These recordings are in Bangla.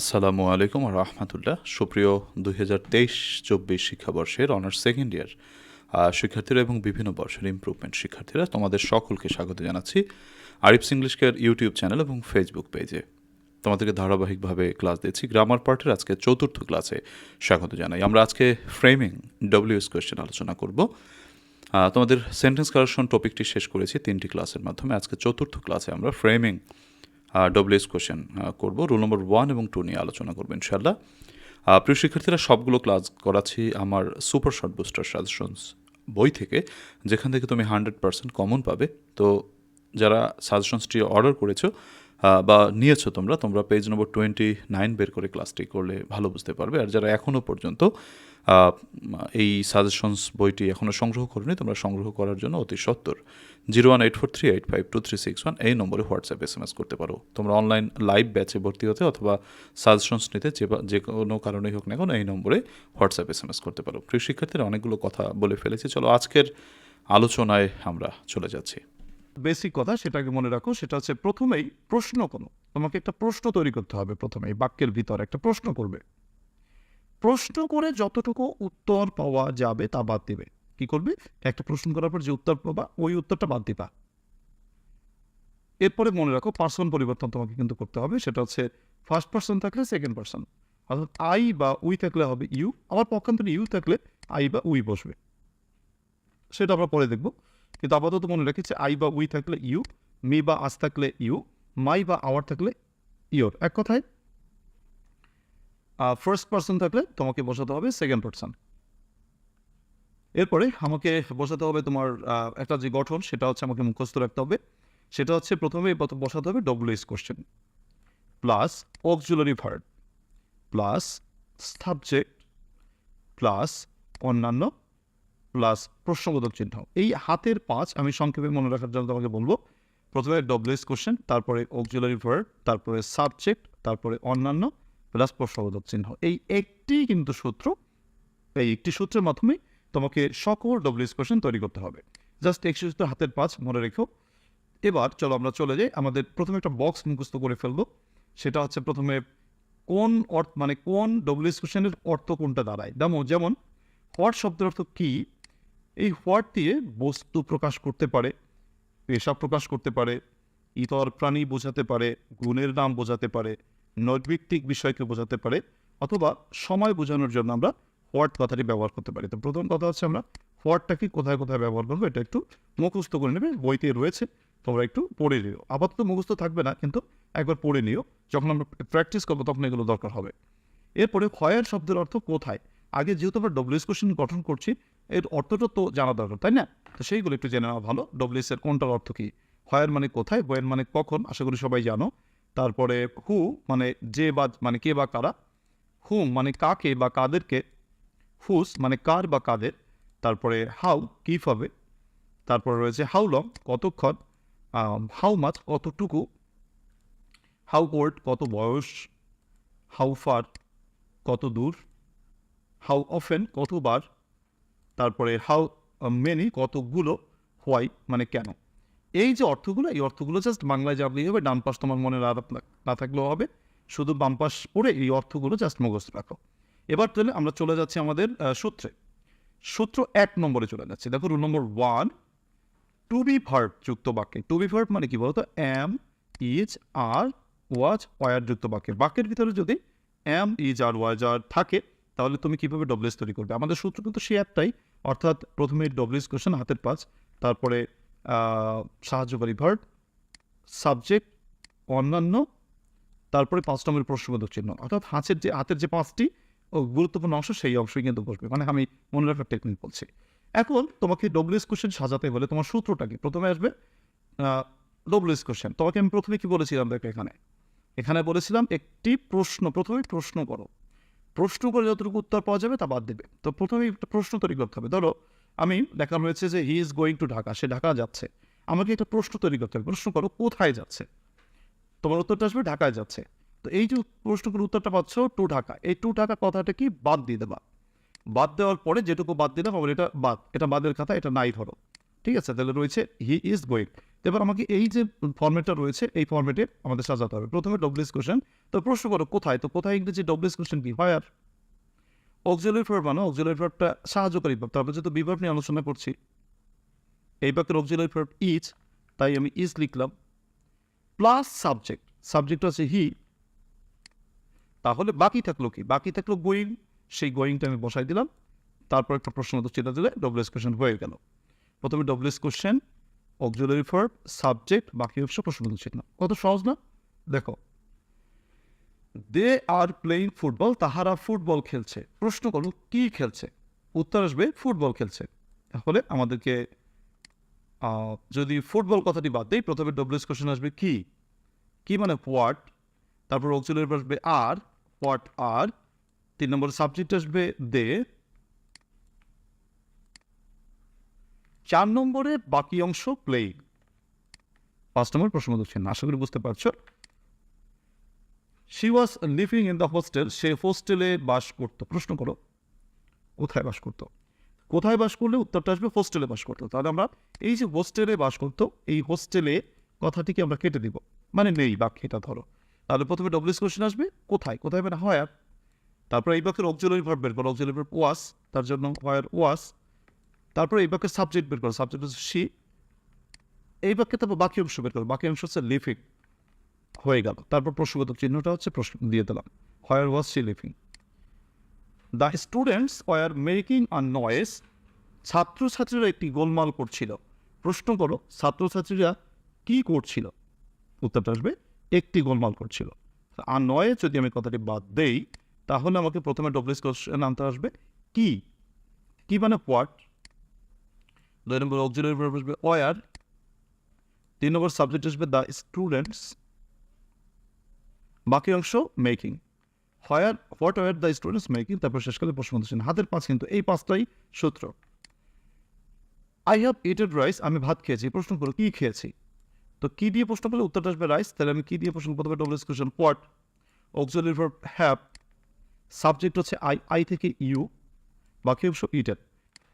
আসসালামু আলাইকুম রহমতুল্লাহ। সুপ্রিয় দুই হাজার তেইশ চব্বিশ শিক্ষাবর্ষের অনার্স সেকেন্ড ইয়ার শিক্ষার্থীরা এবং বিভিন্ন বর্ষের ইম্প্রুভমেন্ট শিক্ষার্থীরা তোমাদের সকলকে স্বাগত জানাচ্ছি আরিফস ইংলিশ ইউটিউব চ্যানেল এবং ফেসবুক পেজে তোমাদেরকে ধারাবাহিকভাবে ক্লাস দিচ্ছি গ্রামার পার্টের আজকে চতুর্থ ক্লাসে স্বাগত জানাই। আমরা আজকে ফ্রেমিং ডব্লিউএস কোয়েশ্চেন আলোচনা করব। তোমাদের সেন্টেন্স কারেকশন টপিকটি শেষ করেছি তিনটি ক্লাসের মাধ্যমে। আজকে চতুর্থ ক্লাসে আমরা ফ্রেমিং ডব্লিউএস কোশ্চেন করব। রোল নম্বর ওয়ান এবং টু নিয়ে আলোচনা করব ইনশাল্লাহ প্রিয় শিক্ষার্থীরা, সবগুলো ক্লাস করাচ্ছি আমার সুপার শর্ট বুস্টার সাজেশনস বই থেকে, যেখান থেকে তুমি হান্ড্রেড পার্সেন্ট কমন পাবে। তো যারা সাজেশনসটি অর্ডার করেছ বা নিয়েছো তোমরা তোমরা পেজ নম্বর টোয়েন্টি নাইন বের করে ক্লাসটি করলে ভালো বুঝতে পারবে। আর যারা এখনও পর্যন্ত এই সাজেশনস বইটি এখনও সংগ্রহ করনি, তোমরা সংগ্রহ করার জন্য অতি সত্তর। Zero one eight four three eight five two three six one এই নম্বরে হোয়াটসঅ্যাপ এস এম এস করতে পারো। তোমরা অনলাইন লাইভ ব্যাচে ভর্তি হতে অথবা সাজেশনস নিতে যে যে কোনো কারণেই হোক না কেন এই নম্বরে হোয়াটসঅ্যাপ এস এম এস করতে পারো। প্রিয় শিক্ষার্থীরা অনেকগুলো কথা বলে ফেলেছি। চলো আজকের আলোচনায় আমরা চলে যাচ্ছি। বেসিক কথা সেটাকে মনে রাখো, সেটা হচ্ছে প্রথমেই প্রশ্ন কোনো। তোমাকে একটা প্রশ্ন তৈরি করতে হবে প্রথমেই বাক্যের ভিতর একটা প্রশ্ন করবে। প্রশ্ন করে যতটুকু উত্তর পাওয়া যাবে তা বাদ দিবে। কি করবে? একটা প্রশ্ন করার পর যে উত্তর পাবা, ওই উত্তরটা বাদ দিবা। এরপরে মনে রাখো পার্সন পরিবর্তন তোমাকে কিন্তু করতে হবে, সেটা হচ্ছে ফার্স্ট পার্সন থাকলে সেকেন্ড পার্সন অর্থাৎ আই বা উই থাকলে হবে ইউ আবার পক্ষান্তরে ইউ থাকলে আই বা উই বসবে। সেটা আমরা পরে দেখব। কিন্তু আপাতত মনে রেখেছে আই বা উই থাকলে ইউ মি বা আস থাকলে ইউ মাই বা আওয়ার থাকলে ইয়োর এক কথায় ফার্স্ট পার্সন থাকলে তোমাকে বসাতে হবে সেকেন্ড পার্সন এরপরে আমাকে বসাতে হবে তোমার একটা যে গঠন, সেটা হচ্ছে আমাকে মুখস্থ রাখতে হবে। সেটা হচ্ছে প্রথমে বসাতে হবে WH question plus auxiliary verb plus subject plus অন্যান্য প্লাস প্রশ্নবোধক চিহ্ন। এই হাতের পাঁচ আমি সংক্ষেপে মনে রাখার জন্য তোমাকে বলব। প্রথমে ডব্লিউএস কোশ্চেন তারপরে অক্সিলারি ভার্ব তারপরে সাবজেক্ট তারপরে অন্যান্য প্লাস প্রশ্নবোধক চিহ্ন। এই একটি কিন্তু সূত্র, এই একটি সূত্রের মাধ্যমে তোমাকে সকল ডব্লিউএস কোশ্চেন তৈরি করতে হবে। জাস্ট একটি সূত্র হাতের পাঁচ, মনে রেখো। এবার চলো আমরা চলে যাই, আমাদের প্রথমে একটা বক্স মুখস্থ করে ফেলব। সেটা হচ্ছে প্রথমে কোন অর্থ মানে কোন ডব্লিউএস কোশ্চেনের অর্থ কোনটা দাঁড়ায়? যেমন যেমন হোয়াট শব্দের অর্থ কী? এই হোয়াট দিয়ে বস্তু প্রকাশ করতে পারে, পেশা প্রকাশ করতে পারে, ইতর প্রাণী বোঝাতে পারে, গুণের নাম বোঝাতে পারে নৈর্ভিত্তিক বিষয়কে বোঝাতে পারে, অথবা সময় বোঝানোর জন্য আমরা হোয়াট কথাটি ব্যবহার করতে পারি। তো প্রথম কথা হচ্ছে আমরা হোয়াটটাকে কোথায় কোথায় ব্যবহার করব, এটা একটু মুখস্থ করে নেবে, বইতে রয়েছে, তোমরা একটু পড়ে নিও। আপাতত মুখস্থ থাকবে না, কিন্তু একবার পড়ে নিও, যখন আমরা প্র্যাকটিস করব তখন এগুলো দরকার হবে। এরপরে ক্ষয়ের শব্দের অর্থ কোথায়? আগে যেহেতু আমরা ডব্লিউএস কোশ্চেন গঠন করছি এর অর্থটা তো জানা দরকার, তাই না? তো সেইগুলো একটু জেনে নেওয়া ভালো। ডব্লিউএস এর কোনটার অর্থ কি? ক্ষয়ের মানে কোথায়? বয়ের মানে কখন? আশা করি সবাই জানো। তারপরে হু মানে যে বা মানে কে বা কারা? হুম মানে কাকে বা কাদেরকে? হুস মানে কার বা কাদের? তারপরে হাউ কীভাবে তারপরে রয়েছে হাউ লং কতক্ষণ? হাউ মাছ কতটুকু? হাউ ওল্ড কত বয়স? হাউ ফার কত দূর? হাউ অফেন কতবার? তারপরে হাউ মেনি কতগুলো হোয়াই মানে কেন? এই যে অর্থগুলো, এই অর্থগুলো জাস্ট বাংলায় জানলেই হবে, ডান পাশ তোমার মনে না থাকলেও হবে। শুধু বাম পাশ পড়ে এই অর্থগুলো জাস্ট মুখস্থ রাখো। এবার তাহলে আমরা চলে যাচ্ছি আমাদের সূত্রে। সূত্র এক নম্বরে চলে যাচ্ছে। দেখো rule number one to be verb যুক্ত বাক্যে। টু বি ভার্ব মানে কি বলতো? Am is are was were যুক্ত বাক্যে বাক্যের ভিতরে যদি এম ইজ আর ওয়াজ আর থাকে তাহলে তুমি কীভাবে ডব্লিউএস তৈরি করবে? আমাদের সূত্র কিন্তু সে একটাই। অর্থাৎ প্রথমে ডব্লিউএস কোশ্চেন হাতের পাঁচ, তারপরে সাহায্যকারী ভার্ব সাবজেক্ট অন্যান্য, তারপরে পাঁচ নম্বরের প্রশ্নবোধক চিহ্ন। অর্থাৎ হাতের যে হাতের যে পাঁচটি, ও গুরুত্বপূর্ণ অংশ সেই অংশই কিন্তু বসবে। মানে আমি মনে রাখার টেকনিক বলছি। এখন তোমাকে ডব্লিউএস কোশ্চেন সাজাতে হলে তোমার সূত্রটা কি প্রথমে আসবে ডব্লিউএস কোশ্চেন তোমাকে আমি প্রথমে কি বলেছিলাম দেখো এখানে? এখানে বলেছিলাম একটি প্রশ্ন, প্রথমে প্রশ্ন করো। প্রশ্ন করে যতটুকু উত্তর পাওয়া যাবে তা বাদ দেবে। তো প্রথমেই একটা প্রশ্ন তৈরি করতে হবে। ধরো, আমি দেখানো হয়েছে যে he is going to Dhaka সে ঢাকা যাচ্ছে। আমাকে একটা প্রশ্ন তৈরি করতে হবে। প্রশ্ন করো, কোথায় যাচ্ছে? তোমার উত্তরটা আসবে ঢাকায় যাচ্ছে। তো এই যে প্রশ্নগুলোর উত্তরটা পাচ্ছ টু ঢাকা এই টু ঢাকা কথাটা কি? বাদ দিয়ে দেবা। বাদ দেওয়ার পরে যেটুকু বাদ দিলাম আবার এটা বাদ। এটা বাদের কথা, এটা নাই ধরো। ঠিক আছে? তাহলে রয়েছে হি ইজ গোয়িং এবার আমাকে এই যে ফর্মেটটা রয়েছে, এই ফর্মেটে আমাদের সাজাতে হবে। প্রথমে ডব্লিউএস কোশ্চেন তো প্রশ্ন করো, কোথায়? তো কোথায় ইংরেজি ডব্লিউএস কোশ্চেন কি? হয় আর অক্সিলারি ভার্ব মানে অক্সিলারি ভার্বটা সাহায্যকারী ভাব তারপরে যেহেতু বিভাব নিয়ে আলোচনা করছি, এই বাক্যের অক্সিলারি ভার্ব ইজ তাই আমি ইজ লিখলাম। প্লাস সাবজেক্ট সাবজেক্ট আছে হি তাহলে বাকি থাকল কি? বাকি থাকল গোয়িং সেই গোয়িংটা আমি বসাই দিলাম। তারপর একটা প্রশ্ন তো চিন্তা দিলে ডব্লিউএস কোশ্চেন হয়ে গেল। প্রথমে W H question auxiliary verb subject বাকি অংশ প্রশ্ন চিহ্ন কত সহজ না? দেখো। দে আর প্লেইং ফুটবল তাহারা ফুটবল খেলছে। প্রশ্ন করো, কি খেলছে? উত্তর আসবে ফুটবল খেলছে। তাহলে আমাদেরকে যদি ফুটবল কথাটি বাদ দেই, প্রথমে ডব্লিউএস কোশ্চেন আসবে কি? কি মানে হোয়াট তারপর অক্সিলারি আসবে আর হোয়াট আর তিন নম্বর সাবজেক্ট আসবে দে চার নম্বরে বাকি অংশ প্লেইং পাঁচ নম্বর প্রশ্ন চিহ্ন আশা করি বুঝতে পারছ। She was living in the hostel সে হোস্টেলে বাস করতো। প্রশ্ন করো, কোথায় বাস করতো? কোথায় বাস করলে উত্তরটা আসবে? হোস্টেলে বাস করতো। তাহলে আমরা এই যে হোস্টেলে বাস করতো, এই হোস্টেলে কথাটিকে আমরা কেটে দিব। মানে নেই, বাক্যটা ধরো। তাহলে প্রথমে ডব্লিউএস কোশ্চেন আসবে, কোথায়? কোথায় মানে হয় তারপর এই বাক্যের অক্সিলারি ভার্ব বের করো। অক্সিলারি ভার্ব ওয়াস তার জন্য হোয়ার ওয়াস তারপর এই বাক্যের সাবজেক্ট বের করো। সাবজেক্ট হচ্ছে সি এই বাক্যে তারপর বাকি অংশ বের করো। বাকি অংশ হচ্ছে লিভিং হয়ে গেল। তারপর প্রশ্নগত চিহ্নটা হচ্ছে প্রশ্ন দিয়ে দিলাম। Where was she living the students were making a noise ছাত্রছাত্রীরা একটি গোলমাল করছিল। প্রশ্ন করো, ছাত্রছাত্রীরা কি করছিল? উত্তরটা আসবে, একটি গোলমাল করছিল। আর নয়ে যদি আমি কথাটি বাদ দেই, তাহলে আমাকে প্রথমে ডব্লিউএস কোশ্চেন আনতে আসবে। কি? কি মানে হোয়াট দুই নম্বর অক্সিলারি ভার্ব আসবে ওয়ার তিন নম্বর সাবজেক্ট আসবে দ্য স্টুডেন্টস বাকি অংশ making where what were the students making তারপর শেষকালে প্রশ্ন দিচ্ছেন হাতের পাঁচ কিন্তু এই পাঁচটাই সূত্র। আই হ্যাভ ইটেড রাইস আমি ভাত খেয়েছি। প্রশ্ন করো কি খেয়েছি? তো কি দিয়ে প্রশ্ন করলে উত্তরটা আসবে রাইস তাহলে আমি কি দিয়ে প্রশ্ন প্রথমে W H question what auxiliary verb have subject হচ্ছে আই আই থেকে ইউ বাকি অংশ eaten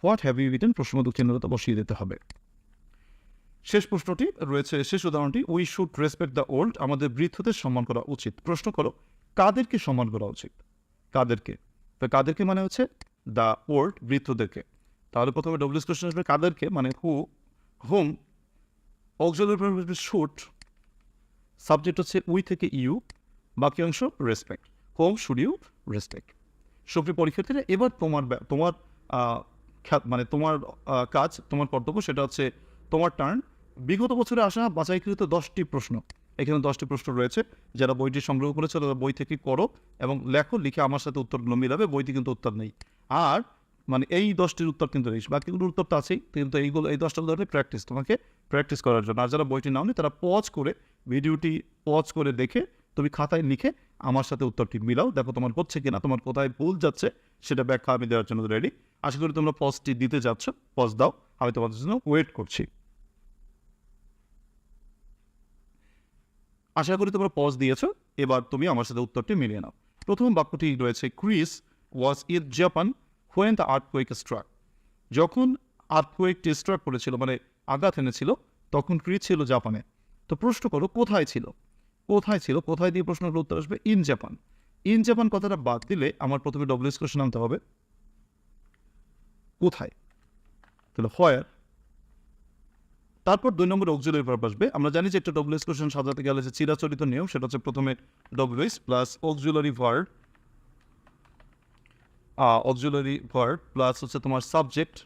what have you eaten প্রশ্নবোধক চিহ্নটা বসিয়ে দিতে হবে। শেষ প্রশ্নটি রয়েছে, শেষ উদাহরণটি we should respect the old আমাদের বৃদ্ধদের সম্মান করা উচিত। প্রশ্ন করো, কাদেরকে সম্মান করা উচিত? কাদেরকে? তো কাদেরকে মানে হচ্ছে দ্য ওল্ড বৃদ্ধদেরকে। তাহলে প্রথমে ডব্লিউএস কোশ্চেন আসবে, কাদেরকে? মানে who whom auxiliary should subject হচ্ছে উই থেকে ইউ বাকি অংশ respect whom should you respect সুপ্রিয় পরীক্ষার্থীরা এবার তোমার তোমার মানে তোমার কাজ, তোমার কর্তব্য সেটা হচ্ছে তোমার টার্ন বিগত বছরে আসা বাছাইকৃত দশটি প্রশ্ন। এখানে দশটি প্রশ্ন রয়েছে। যারা বইটি সংগ্রহ করেছে, তারা বই থেকে করো এবং লেখো, লিখে আমার সাথে উত্তরগুলো মিলাবে বইটি কিন্তু উত্তর নেই। আর মানে এই দশটির উত্তর কিন্তু নেই। বাকিগুলোর উত্তর তো আছেই, কিন্তু এইগুলো, এই দশটা ধরনের প্র্যাকটিস তোমাকে প্র্যাকটিস করার জন্য। আর যারা বইটি নাওনি, তারা পজ করে ভিডিওটি পজ করে দেখে তুমি খাতায় লিখে আমার সাথে উত্তরটি মিলাও। দেখো তোমার হচ্ছে কিনা, তোমার কোথায় ভুল যাচ্ছে, সেটা ব্যাখ্যা আমি দেওয়ার জন্য রেডি আশা করি তোমরা পজটি দিতে যাচ্ছ পজ দাও, আমি তোমাদের জন্য ওয়েট করছি। আশা করি তোমরা পজ দিয়েছ, এবার তুমি আমার সাথে উত্তরটি মিলিয়ে নাও। প্রথম বাক্যটি রয়েছে Chris was in Japan when the earthquake struck যখন আর্থকুয়েকটি স্ট্রাক করেছিল মানে আঘাত এনেছিল, তখন ক্রিস ছিল জাপানে তো প্রশ্ন করো, কোথায় ছিল? কোথায় ছিল, কোথায় দিয়ে প্রশ্নের উত্তর আসবে? ইন জাপান ইন জাপান কথাটা বাদ দিলে আমার প্রথমে ডব্লিউএস কোশ্চেন আনতে হবে। কোথায়? তাহলে হোয়ার তারপর দুই নম্বর অক্সিলারি ভার্ব আসবে। আমরা জানি যে একটা ডব্লিউএস কোশ্চেন সাজাতে গেলে যে চিরাচরিত নিয়ম, সেটা হচ্ছে প্রথমে W H plus auxiliary verb auxiliary verb plus হচ্ছে তোমার সাবজেক্ট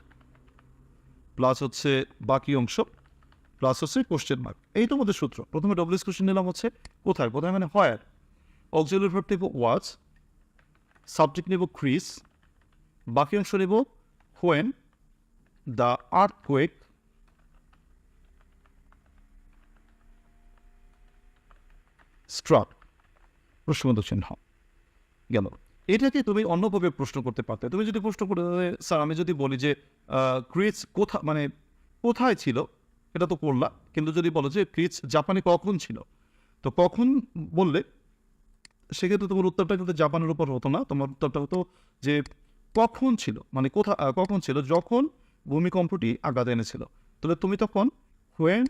প্লাস হচ্ছে বাকি অংশ। প্লাস হচ্ছে কোশ্চেন মার্ক এই তো আমাদের সূত্র। প্রথমে ডব্লিউএস কোশ্চেন নিলাম হচ্ছে কোথায়? কোথায় মানে হোয়ার অক্সিলারি ভার্ব নেব ওয়াচ সাবজেক্ট নেব ক্রিস বাকি অংশ নেব when the earthquake struck প্রশ্নবোধক চিহ্ন। গেল। এটাকে তুমি অন্যভাবে প্রশ্ন করতে পারতে। তুমি যদি প্রশ্ন করতে স্যার, আমি যদি বলি যে ক্রিচ কোথা মানে কোথায় ছিল? এটা তো করলা। কিন্তু যদি বলো যে ক্রিচ জাপানে কখন ছিল? তো কখন বললে সেক্ষেত্রে তোমার উত্তরটা কিন্তু জাপানের উপর হতো না। তোমার উত্তরটা হতো যে কখন ছিল? মানে কোথা কখন ছিল? যখন ভূমিকম্পটি আঘাত এনেছিল। তাহলে তুমি তখন when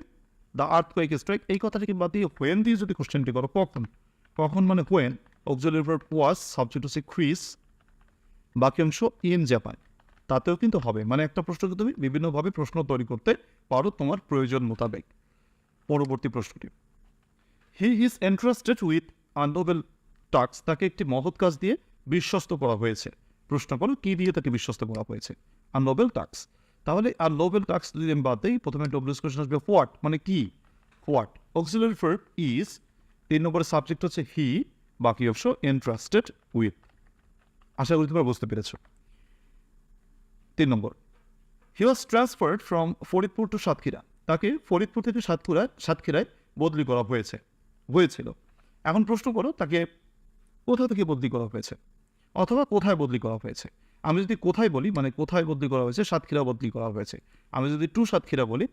the earthquake strike এই কথাটাকে বাদ দিয়ে হোয়েন দিয়ে যদি কোশ্চেনটি করো, কখন? কখন মানে হোয়েন অক্সিলারি ওয়াজ সাবজেক্ট হচ্ছে ক্রিস। বাকি অংশ ইন জাপান তাতেও কিন্তু হবে। মানে একটা প্রশ্নকে তুমি বিভিন্নভাবে প্রশ্ন তৈরি করতে পারো তোমার প্রয়োজন মোতাবেক। পরবর্তী প্রশ্নটি। He is interested with a noble task তাকে একটি মহৎ কাজ দিয়ে বিশ্বস্ত করা হয়েছে। প্রশ্ন করো, কি দিয়ে তাকে বিশ্বস্ত করা হয়েছে? আর নোবেল টাস্ক তাহলে আর নোবেল টাস্ক যদি আমি বাদ দিই, প্রথমে ডব্লিউস কোশ্চেন আসবে হোয়াট মানে কি? হোয়াট অক্সিলারি ভার্ব ইজ তিন নম্বরের সাবজেক্ট হচ্ছে হি বাকি অংশ ইন্টারেস্টেড উইথ আশা করি তোমরা বুঝতে পেরেছ। তিন নম্বর। He was transferred from Faridpur to Satkhira. তাকে ফরিদপুর থেকে সাতক্ষীরায় সাতক্ষীরায় বদলি করা হয়েছে। হয়েছিল। এখন প্রশ্ন করো, তাকে কোথা থেকে বদলি করা হয়েছে? অথবা কোথায় বদলি করা হয়েছে? আমি যদি কোথায় বলি মানে কোথায় বদলি করা হয়েছে সাতক্ষীরা বদলি করা হয়েছে। আমি যদি টু সাতক্ষীরা বলি,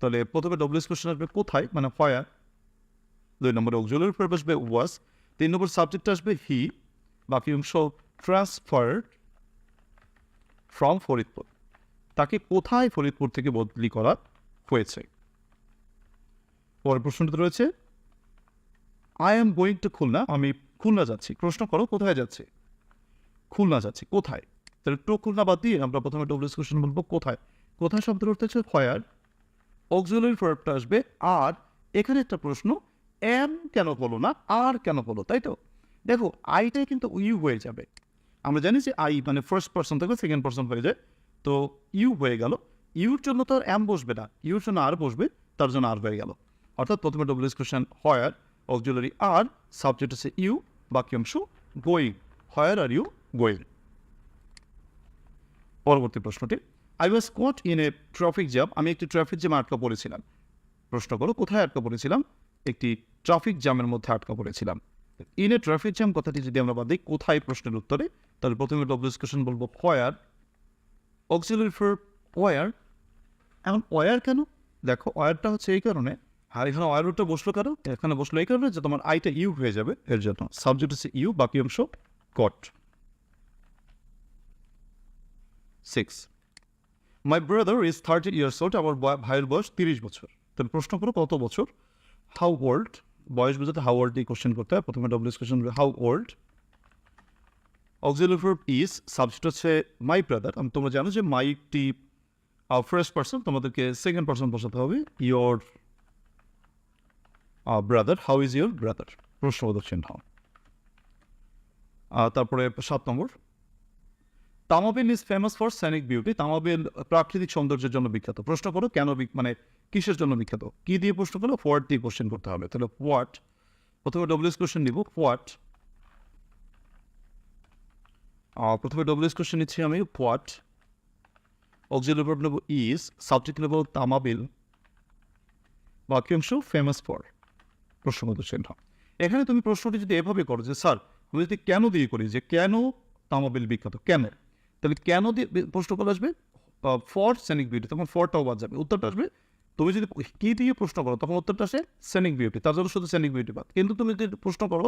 তাহলে প্রথমে ডব্লিউএস কোশ্চেন আসবে কোথায়? মানে ফায়ার দুই নম্বরে অক্সিলারি ভার্ব আসবে ওয়াজ তিন নম্বর সাবজেক্ট আসবে হি বাকি অংশ ট্রান্সফার্ড ফ্রম ফরিদপুর। তাকে কোথায় ফরিদপুর থেকে বদলি করা হয়েছে? পরের প্রশ্নটা রয়েছে I am going to Khulna, আমি খুলনা যাচ্ছি। প্রশ্ন করো, কোথায় যাচ্ছে? খুলনা যাচ্ছি, কোথায়? তাহলে টু খুলনা বাদ দিয়ে আমরা প্রথমে ডব্লিউএস কোশ্চেন বলব, কোথায়? কোথায় শব্দের অর্থ হচ্ছে ফয়ার অক্সিলারি ভার্বটা আসবে আর এখানে একটা প্রশ্ন এম কেন বলো না আর কেন বলো, তাই তো? দেখো আইটাই কিন্তু ইউ হয়ে যাবে। আমরা জানি যে আই মানে ফার্স্ট পার্সন থেকে সেকেন্ড পার্সন হয়ে যায়। তো ইউ হয়ে গেল। ইউর জন্য তো আর এম বসবে না। ইউর জন্য আর বসবে, তার জন্য আর হয়ে গেল। অর্থাৎ প্রথমে W H question where auxiliary are subject হচ্ছে ইউ, বাকি অংশ going where are you going পরবর্তী প্রশ্নটি। I was caught in a traffic jam আমি একটি ট্রাফিক জ্যামে আটকা পড়েছিলাম। প্রশ্ন করো, কোথায় আটকা পড়েছিলাম? একটি ট্রাফিক জ্যামের মধ্যে আটকা পড়েছিলাম। ইন এ ট্রাফিক জ্যাম কথাটি যদি আমরা বাদ দিই, কোথায় প্রশ্নের উত্তরে? তাহলে প্রথমে ডব্লিউএস কোশ্চেন বলব ফয়ার অক্সিলারি ফর ওয়ার এখন ওয়ার কেন? দেখো ওয়ারটা হচ্ছে এই কারণে, আর এখানে ওয়ার রুটটা বসল কেন? এখানে বসল এই কারণে যে তোমার আইটা ইউ হয়ে যাবে, এর জন্য সাবজেক্ট হচ্ছে ইউ বাকি অংশ caught six my brother is thirty years old আমার ভাইয়ের বয়স তিরিশ বছর। তাহলে প্রশ্ন করো কত বছর? হাউ ওল্ড বয়স বোঝাতে হাউ ওল্ড দিয়ে কোশ্চেন করতে হয়, প্রথমে W H question how old auxiliary is subject হচ্ছে মাই ব্রাদার তোমরা জানো যে মাইটি ফার্স্ট পার্সন তোমাদেরকে সেকেন্ড পার্সন বসাতে হবে। Your brother how is your brother প্রশ্নবোধক চিহ্ন। তারপরে সাত নম্বর। Tamabil is famous for scenic beauty Tamabil প্রাকৃতিক সৌন্দর্যের জন্য বিখ্যাত। প্রশ্ন করো, কেন মানে কিসের জন্য বিখ্যাত? কি দিয়ে প্রশ্ন করো হোয়াট দিয়ে কোশ্চেন করতে হবে? তাহলে হোয়াট প্রথমে ডব্লিউএস কোশ্চেন নিব। হোয়াট প্রথমে ডব্লিউএস কোশ্চেন নিচ্ছি আমি হোয়াট অক্সিলারি নেব ইজ সাবজেক্ট নেব তামাবিল বাক্যাংশ ফেমাস ফর প্রশ্নগত চিহ্ন এখানে তুমি প্রশ্নটি যদি এভাবে করো যে, স্যার, আমি যদি কেন দিয়ে করি যে, কেন তামাবিল বিখ্যাত? কেন? তাহলে কেন দিয়ে প্রশ্ন করা আসবে ফর সেনিক বিউটি তখন ফরটাও বাদ যাবে। উত্তরটা আসবে, তুমি যদি কি দিয়ে প্রশ্ন করো, তখন উত্তরটা আসে সেনিক বিউটি তার জন্য শুধু সেনিক বিউটি বাদ। কিন্তু তুমি যদি প্রশ্ন করো,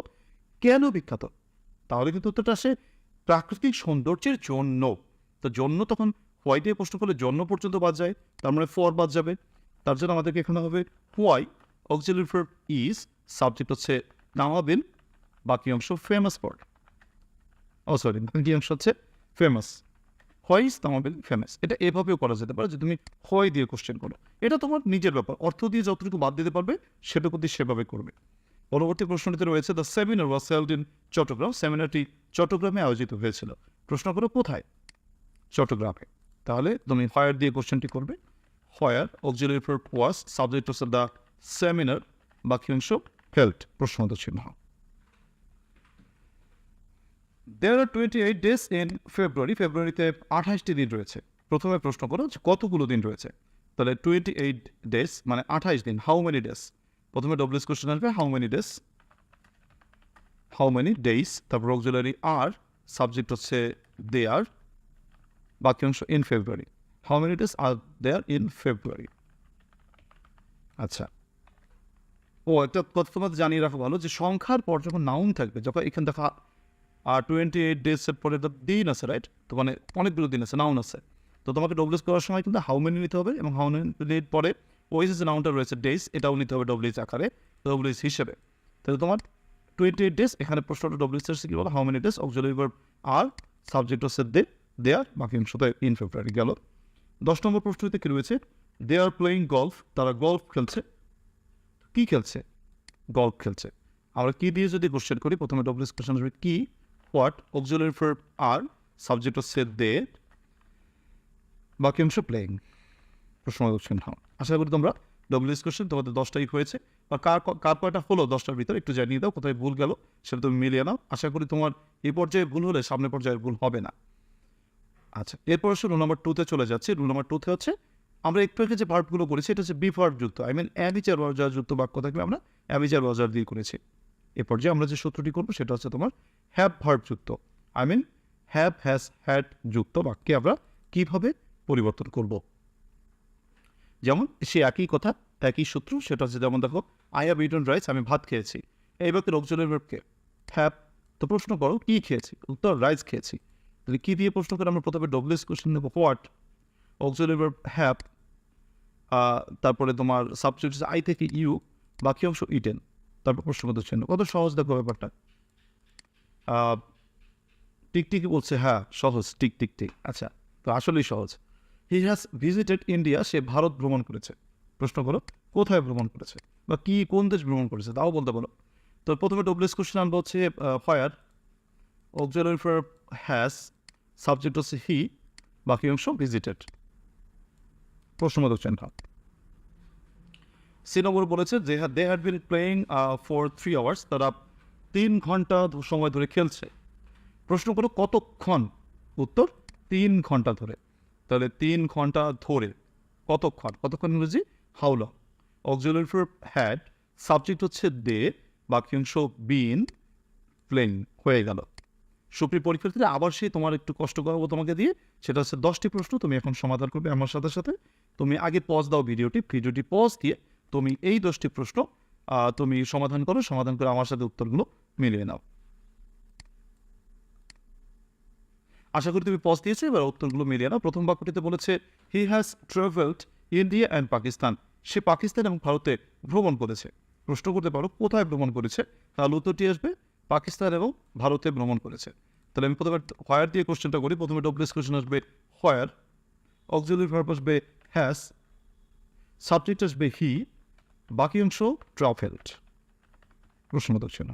কেন বিখ্যাত? তাহলে কিন্তু উত্তরটা আসে প্রাকৃতিক সৌন্দর্যের জন্য। তো জন্য তখন হোয়াই দিয়ে প্রশ্ন করলে জন্য পর্যন্ত বাদ যায়, তার মানে ফর বাদ যাবে। তার জন্য আমাদেরকে এখানে হবে হোয়াই অক্সিলারি ইজ সাবজেক্ট হচ্ছে নামাবিল, বাকি অংশ ফেমাস ফর ও সরি বাকি অংশ হচ্ছে? Famous why is Tamabil famous এটা এভাবেও করা যেতে পারে যে তুমি হোয়াই দিয়ে কোশ্চেন করো। এটা তোমার নিজের ব্যাপার। অর্থ দিয়ে যতটুকু বাদ দিতে পারবে, সেটুকু দিয়ে সেভাবে করবে। পরবর্তী প্রশ্নটিতে রয়েছে the seminar was held in Chattogram সেমিনারটি চট্টগ্রামে আয়োজিত হয়েছিল। প্রশ্ন করো, কোথায়? চট্টগ্রামে। তাহলে তুমি ফায়ার দিয়ে কোশ্চেনটি করবে। Where auxiliary for was subject হচ্ছে দ্য সেমিনার বাকি অংশ হেল্ট প্রশ্নগত চিহ্ন। There are twenty eight days in February ফেব্রুয়ারিতে আঠাশটি দিন রয়েছে। প্রথমে প্রশ্ন করো যে কতগুলো দিন রয়েছে? তাহলে টোয়েন্টি এইট ডেজ মানে আঠাশ দিন। হাউ মেনি ডেজ প্রথমে ডব্লিউএস কোশ্চেন আসবে how many days how many days তারপর অক্সিলারি আর সাবজেক্ট হচ্ছে দে আর বাকি অংশ in February how many days are there in February আচ্ছা। ও, একটা কথা তোমাদের জানিয়ে রাখা ভালো, যে সংখ্যার পর যখন নাউন থাকবে, যখন এখানে দেখা আর টোয়েন্টি এইট ডেজের পরে তো দিন আছে রাইট তো মানে অনেকগুলো দিন আছে নাউন আছে। তো তোমাকে ডব্লিউএস করার সময় কিন্তু হাউ মেনি নিতে হবে এবং হাউ মেনি পরে ওইস যে নাউনটা রয়েছে ডেজ এটাও নিতে হবে ডব্লিউএস আকারে ডব্লিউএস হিসেবে। তাহলে তোমার টোয়েন্টি এইট ডেজ এখানে প্রশ্নটা ডব্লিউএস এর কি বলো? How many days auxiliary verb are subject হচ্ছে দে দেয়ার বাকি অংশটা ইন ফেব্রুয়ারি গেল। দশ নম্বর প্রশ্নতে কি রয়েছে? দে আর প্লেয়িং গলফ তারা গলফ খেলছে। কি খেলছে? গল্ফ খেলছে। আমরা কি দিয়ে যদি কোশ্চেন করি, প্রথমে ডব্লিউএস কোশ্চেন আসবে কি? What auxiliary verb are subject হচ্ছে দে বাকি অংশ প্লেয়িং প্রশ্ন কোশ্চেন হ্যাঁ আশা করি তোমরা ডব্লিউএস কোশ্চেন তোমাদের দশটাই হয়েছে, বা কার কার কয়টা হলো দশটার ভিতরে একটু জানিয়ে দাও, কোথায় ভুল গেল সেটা তুমি মিলিয়ে নাও। আশা করি তোমার এই পর্যায়ে ভুল হলে সামনে পর্যায়ে ভুল হবে না। আচ্ছা এরপর হচ্ছে রুল নাম্বার টুতে চলে যাচ্ছে। রুল নাম্বার টুতে হচ্ছে, আমরা একটু আগে যে ভার্বগুলো করেছি, এটা হচ্ছে বি ভার্ব যুক্ত আই মিন অ্যাবিচার ওয়াজার যুক্ত বাক্য থাকলে আমরা অ্যাবিচার ওয়াজার দিয়ে করেছি। এ পর্যায়ে আমরা যে সূত্রটি করব, সেটা হচ্ছে তোমার হ্যাভ ভার্ব যুক্ত। I mean have has had যুক্ত বাক্যে আমরা কীভাবে পরিবর্তন করব? যেমন সে একই কথা, একই সূত্র সেটা হচ্ছে যেমন দেখো আই হ্যাভ ইটন রাইস আমি ভাত খেয়েছি। এই ব্যক্তির অক্সিলারি ভার্বকে হ্যাভ তো প্রশ্ন করো, কি খেয়েছি? উত্তর রাইস খেয়েছি। তাহলে কি দিয়ে প্রশ্ন করে আমরা প্রথমে ডব্লিউএস কোশ্চেন নেব? হোয়াট অক্সিলারি ভার্ব হ্যাপ তারপরে তোমার সাবজেক্ট আই থেকে ইউ বাকি অংশ ইটেন তারপর প্রশ্ন প্রশ্নগত চিহ্ন কত সহজ দেখো ব্যাপারটা? টিকটিকি বলছে হ্যাঁ সহজ। টিক টিক টিক। আচ্ছা তো আসলেই সহজ। হি হ্যাজ ভিজিটেড ইন্ডিয়া সে ভারত ভ্রমণ করেছে। প্রশ্ন করো, কোথায় ভ্রমণ করেছে? বা কি, কোন দেশ ভ্রমণ করেছে? তাও বলতে বলো। তো প্রথমে ডব্লিউএস কোশ্চেন আনব হচ্ছে where auxiliary for has subject হচ্ছে হি বাকি অংশ ভিজিটেড প্রশ্নবোধক চিহ্ন। সি নম্বর বলেছে, যে they had been playing for three hours তারা তিন ঘণ্টা সময় ধরে খেলছে। প্রশ্ন করো, কতক্ষণ? উত্তর, তিন ঘণ্টা ধরে। তাহলে তিন ঘণ্টা ধরে, কতক্ষণ? কতক্ষণ ইংরেজি? হাউল অক্সিলারি ফর হ্যাড সাবজেক্ট হচ্ছে দে বাকি অংশ বিন প্লেন হয়ে গেল। সুপ্রিয় পরীক্ষার্থীরা, আবার সেই তোমার একটু কষ্ট করাবো তোমাকে দিয়ে, সেটা হচ্ছে দশটি প্রশ্ন তুমি এখন সমাধান করবে আমার সাথে সাথে। তুমি আগে পজ দাও ভিডিওটি ভিডিওটি পজ দিয়ে তুমি এই দশটি প্রশ্ন তুমি সমাধান করো, সমাধান করে আমার সাথে উত্তরগুলো মিলিয়ে নাও। আশা করি তুমি পজ দিয়েছ, এবার উত্তরগুলো মিলিয়ে নাও। প্রথম বাক্যটিতে বলেছে he has travelled India and Pakistan সে পাকিস্তান এবং ভারতে ভ্রমণ করেছে। প্রশ্ন করতে পারো, কোথায় ভ্রমণ করেছে? তাহলে উত্তরটি আসবে, পাকিস্তান এবং ভারতে ভ্রমণ করেছে। তাহলে আমি প্রথমে হোয়ার দিয়ে কোশ্চেনটা করি। প্রথমে ডব্লিউএস কোশ্চেন আসবে হোয়ার অক্সিলারি ভার্ব আসবে হ্যাজ সাবজেক্ট আসবে হি বাকি অংশ ট্রাভেলড প্রশ্নবোধক চিহ্ন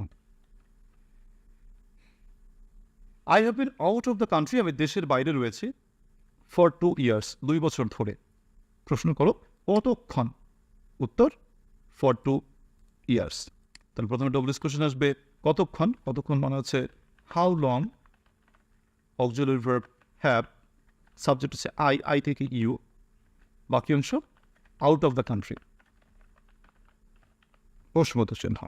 I have been out of the country আমি দেশের বাইরে রয়েছি ফর টু ইয়ার্স দুই বছর ধরে। প্রশ্ন করো, কতক্ষণ? উত্তর ফর টু ইয়ার্স তাহলে প্রথমে ডব্লিউএস কোশ্চেন আসবে, কতক্ষণ? কতক্ষণ মানে হচ্ছে how long auxiliary verb have subject হচ্ছে আই আই থেকে ইউ বাকি অংশ আউট অফ দ্য কান্ট্রি প্রশ্নবোধক চিহ্ন।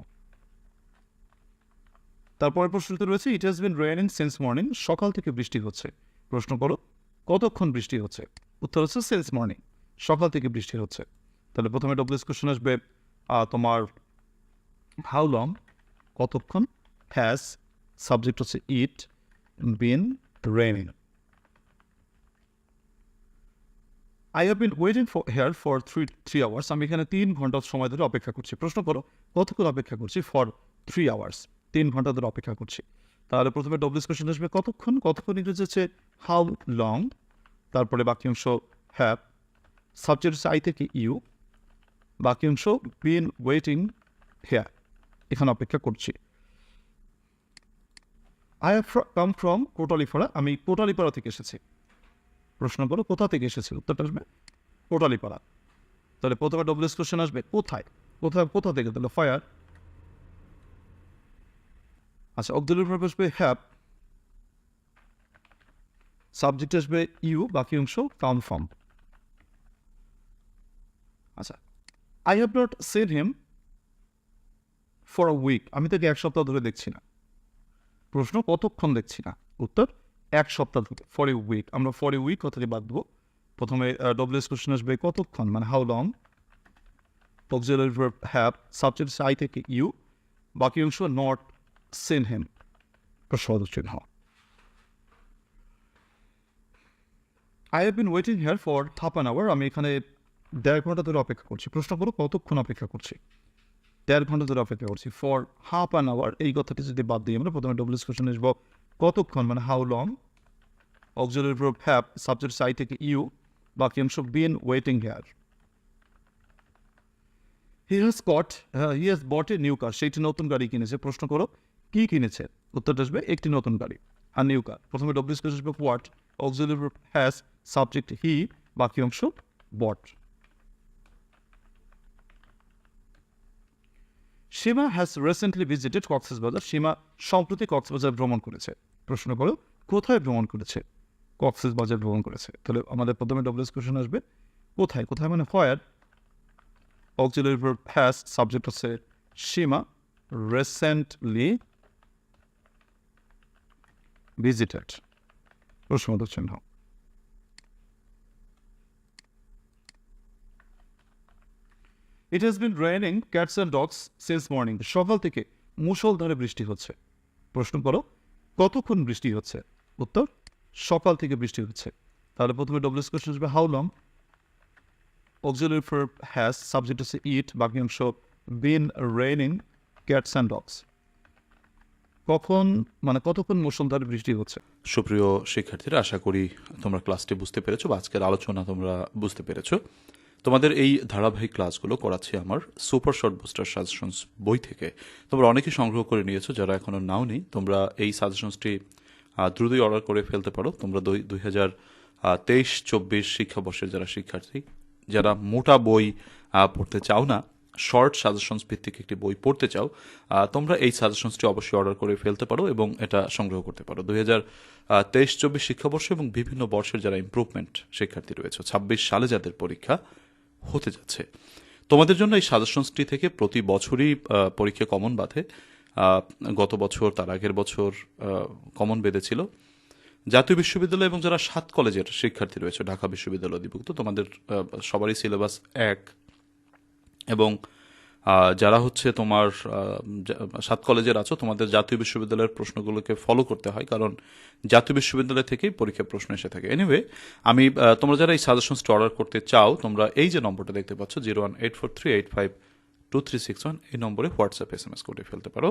তারপরের প্রশ্নতে রয়েছে it has been raining since morning সকাল থেকে বৃষ্টি হচ্ছে। প্রশ্ন করো, কতক্ষণ বৃষ্টি হচ্ছে? উত্তর হচ্ছে সিন্স মর্নিং সকাল থেকে বৃষ্টি হচ্ছে। তাহলে প্রথমে ডব্লিউএস কোশ্চেন আসবে তোমার হাউ লং কতক্ষণ হ্যাজ সাবজেক্ট হচ্ছে it been raining I have been waiting for here for three three hours আমি এখানে তিন ঘণ্টা সময় ধরে অপেক্ষা করছি। প্রশ্ন করো, কতক্ষণ অপেক্ষা করছি ফর থ্রি আওয়ার্স তিন ঘণ্টা ধরে অপেক্ষা করছি। তাহলে প্রথমে ডব্লিউস কোশ্চেন আসবে কতক্ষণ? কতক্ষণ ইংরেজি হচ্ছে হাউ লং তারপরে বাকি অংশ হ্যাভ সাবজেক্ট হচ্ছে আই থেকে ইউ বাকি অংশ বিন ওয়েটিং হেয়ার এখানে অপেক্ষা করছি। I have come from Kotalipara. আমি কোটালিপাড়া থেকে এসেছি। প্রশ্ন করো, কোথা থেকে এসেছে? উত্তরটা আসবে কোটালিপাড়া। তাহলে প্রথমে ডব্লিউএস কোশ্চেন আসবে কোথায়? কোথায় কোথা থেকে? তাহলে ফায়ার আচ্ছা অক্সিলারি ভার্ব আসবে হ্যাভ সাবজেক্ট আসবে ইউ, বাকি অংশ কাম ফ্রম আচ্ছা I have not seen him for a week আমি তাকে এক সপ্তাহ ধরে দেখছি না। প্রশ্ন, কতক্ষণ দেখছি না? উত্তর, এক সপ্তাহ ধরে ফর এ উইক আমরা ফর এ উইক কথাটি বাদ দেবো। প্রথমে ডব্লিউএস কোশ্চেন আসবে কতক্ষণ? মানে how long auxiliary verb have subject I থেকে ইউ। বাকি অংশ নট সেন হেম প্রশ্নবোধক চিহ্ন I have been waiting here for half an hour আমি এখানে দেড় ঘণ্টা ধরে অপেক্ষা করছি। প্রশ্ন করো, কতক্ষণ অপেক্ষা করছি? দেড় ঘণ্টা ধরে অপেক্ষা করছি। ফর হাফ অ্যান আওয়ার এই কথাটি যদি বাদ দিই আমরা, প্রথমে ডব্লিউস কোশ্চেন আসব কতক্ষণ? মানে হাউ লং অক্সিলারি প্রোভ হ্যাভ সাবজেক্ট সাই থেকে ইউ বাকি অংশ been waiting here he has got he has bought a new car সেইটি নতুন গাড়ি কিনেছে। প্রশ্ন করো কি কিনেছে উত্তরটা আসবে একটি নতুন গাড়ি আর নিউ কার প্রথমে ডব্লিউস কোশ্চেন আসবে হোয়াট অক্সিলারি প্রোভ হ্যাজ সাবজেক্ট হি বাকি অংশ bought Seema has recently visited Cox's Bazar. Seema সম্প্রতি কক্সবাজার ভ্রমণ করেছে। প্রশ্ন করো, কোথায় ভ্রমণ করেছে? কক্সবাজার ভ্রমণ করেছে। তাহলে আমাদের প্রথমে ডব্লিউএস কোশ্চেন আসবে, কোথায়? কোথায় মানে where auxiliary verb has subject হচ্ছে সীমা রিসেন্টলি ভিজিটেড প্রশ্নবোধক চিহ্ন। It has been raining cats and dogs since morning সকাল থেকে মুষলধারে বৃষ্টি হচ্ছে। প্রশ্ন করো, কতক্ষণ বৃষ্টি হচ্ছে? উত্তর, সকাল থেকে বৃষ্টি হচ্ছে। তাহলে প্রথমে ডব্লিউএস কোশ্চেন আসবে how long auxiliary verb has subject হচ্ছে ইট বাকি অংশ been raining cats and dogs কখন মানে কতক্ষণ মুসলধার বৃষ্টি হচ্ছে? সুপ্রিয় শিক্ষার্থীরা, আশা করি তোমরা ক্লাসটি বুঝতে পেরেছ বা আজকের আলোচনা তোমরা বুঝতে পেরেছ। তোমাদের এই ধারাবাহিক ক্লাসগুলো করাচ্ছি আমার সুপার শর্ট বুস্টার সাজেশনস বই থেকে। তোমরা অনেকেই সংগ্রহ করে নিয়েছো, যারা এখনও নাও নেই। তোমরা এই সাজেশনসটি দ্রুতই অর্ডার করে ফেলতে পারো। তোমরা দুই দুই হাজার তেইশ, চব্বিশ শিক্ষাবর্ষের যারা শিক্ষার্থী, যারা মোটা বই পড়তে চাও না শর্ট সাজেশনস ভিত্তিক একটি বই পড়তে চাও তোমরা এই সাজেশনসটি অবশ্যই অর্ডার করে ফেলতে পারো এবং এটা সংগ্রহ করতে পারো। দুই হাজার তেইশ চব্বিশ শিক্ষাবর্ষ এবং বিভিন্ন বর্ষের যারা ইমপ্রুভমেন্ট শিক্ষার্থী রয়েছে, ছাব্বিশ সালে যাদের পরীক্ষা হতে যাচ্ছে। তোমাদের জন্য এই সাজেশনসটি থেকে প্রতি বছরই পরীক্ষা কমন বাঁধে। গত বছর, তার আগের বছর কমন বেঁধেছিল। জাতীয় বিশ্ববিদ্যালয় এবং যারা সাত কলেজের শিক্ষার্থী রয়েছে, ঢাকা বিশ্ববিদ্যালয় অধিভুক্ত, তোমাদের সবারই সিলেবাস এক। এবং যারা হচ্ছে তোমার সাত কলেজের আছো, তোমাদের জাতীয় বিশ্ববিদ্যালয়ের প্রশ্নগুলোকে ফলো করতে হয়, কারণ জাতীয় বিশ্ববিদ্যালয় থেকেই পরীক্ষার প্রশ্ন এসে থাকে। এনিওয়ে আমি তোমরা যারা এই সাজেশনসটি অর্ডার করতে চাও, তোমরা এই যে নম্বরটা দেখতে পাচ্ছ zero one eight four three eight five two three six one এই নম্বরে হোয়াটসঅ্যাপ এস এম এস করে ফেলতে পারো।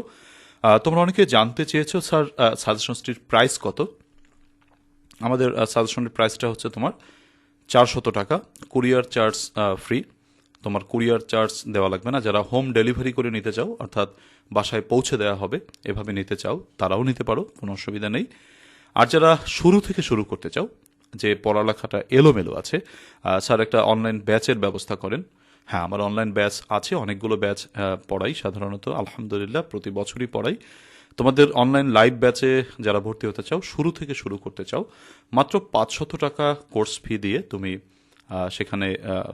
তোমরা অনেকে জানতে চেয়েছো, স্যার সাজেশনসটির প্রাইস কত? আমাদের সাজেশনের প্রাইসটা হচ্ছে তোমার চারশত টাকা কুরিয়ার চার্জ ফ্রি তোমার কুরিয়ার চার্জ দেওয়া লাগবে না। যারা হোম ডেলিভারি করে নিতে চাও, অর্থাৎ বাসায় পৌঁছে দেওয়া হবে, এভাবে নিতে চাও, তারাও নিতে পারো, কোনো অসুবিধা নেই। আর যারা শুরু থেকে শুরু করতে চাও, যে পড়ালেখাটা এলোমেলো আছে স্যার একটা অনলাইন ব্যাচের ব্যবস্থা করেন। হ্যাঁ আমার অনলাইন ব্যাচ আছে, অনেকগুলো ব্যাচ পড়াই, সাধারণত আলহামদুলিল্লাহ প্রতি বছরই পড়াই। তোমাদের অনলাইন লাইভ ব্যাচে যারা ভর্তি হতে চাও, শুরু থেকে শুরু করতে চাও, মাত্র পাঁচশত টাকা কোর্স ফি দিয়ে তুমি সেখানে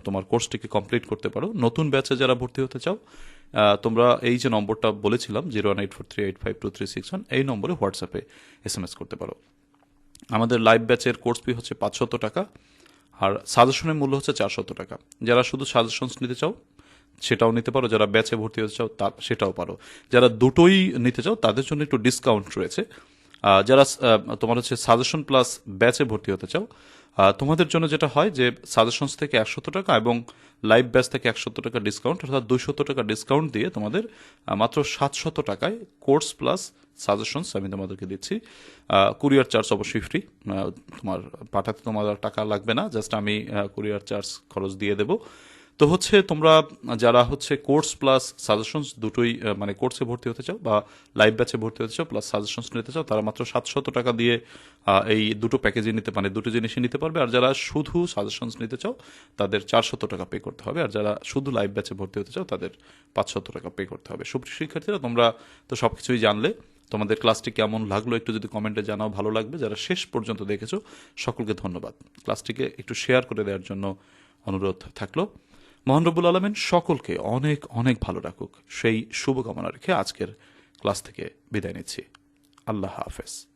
তোমার কোর্সটিকে কমপ্লিট করতে পারো। নতুন ব্যাচে যারা ভর্তি হতে চাও তোমরা এই যে নম্বরটা বলেছিলাম zero one eight four three eight five two three six one এই নম্বরে হোয়াটসঅ্যাপে এস এম এস করতে পারো। আমাদের লাইভ ব্যাচের কোর্স ফি হচ্ছে পাঁচশত টাকা, আর সাজেশনের মূল্য হচ্ছে চারশত টাকা। যারা শুধু সাজেশনস নিতে চাও, সেটাও নিতে পারো। যারা ব্যাচে ভর্তি হতে চাও, তা, সেটাও পারো। যারা দুটোই নিতে চাও, তাদের জন্য একটু ডিসকাউন্ট রয়েছে। যারা তোমার হচ্ছে সাজেশন প্লাস ব্যাচে ভর্তি হতে চাও তোমাদের জন্য যেটা হয় যে সাজেশনস থেকে একশত টাকা এবং লাইভ ব্যাচ থেকে একশত টাকা ডিসকাউন্ট অর্থাৎ দুইশত টাকা ডিসকাউন্ট দিয়ে তোমাদের মাত্র সাতশত টাকায় কোর্স প্লাস সাজেশনস আমি তোমাদেরকে দিচ্ছি। কুরিয়ার চার্জ অবশ্যই ফ্রি তোমার পাঠাতে তোমার টাকা লাগবে না জাস্ট আমি কুরিয়ার চার্জ খরচ দিয়ে দেবো। তো হচ্ছে তোমরা যারা হচ্ছে কোর্স প্লাস সাজেশনস দুটোই মানে কোর্সে ভর্তি হতে চাও বা লাইভ ব্যাচে ভর্তি হতে চাও প্লাস সাজেশনস নিতে চাও, তারা মাত্র সাতশত টাকা দিয়ে এই দুটো প্যাকেজে নিতে মানে দুটো জিনিসই নিতে পারবে। আর যারা শুধু সাজেশনস নিতে চাও, তাদের চারশত টাকা পে করতে হবে। আর যারা শুধু লাইভ ব্যাচে ভর্তি হতে চাও, তাদের পাঁচশত টাকা পে করতে হবে। সুপ্রিয় শিক্ষার্থীরা, তোমরা তো সব কিছুই জানলে। তোমাদের ক্লাসটি কেমন লাগল একটু যদি কমেন্টে জানাও, ভালো লাগবে। যারা শেষ পর্যন্ত দেখেছ, সকলকে ধন্যবাদ। ক্লাসটিকে একটু শেয়ার করে দেওয়ার জন্য অনুরোধ থাকল। মহান রব্বুল আলমেন সকলকে অনেক অনেক ভালো রাখুক। সেই শুভকামনা রেখে আজকের ক্লাস থেকে বিদায় নিচ্ছি। আল্লাহ হাফেজ।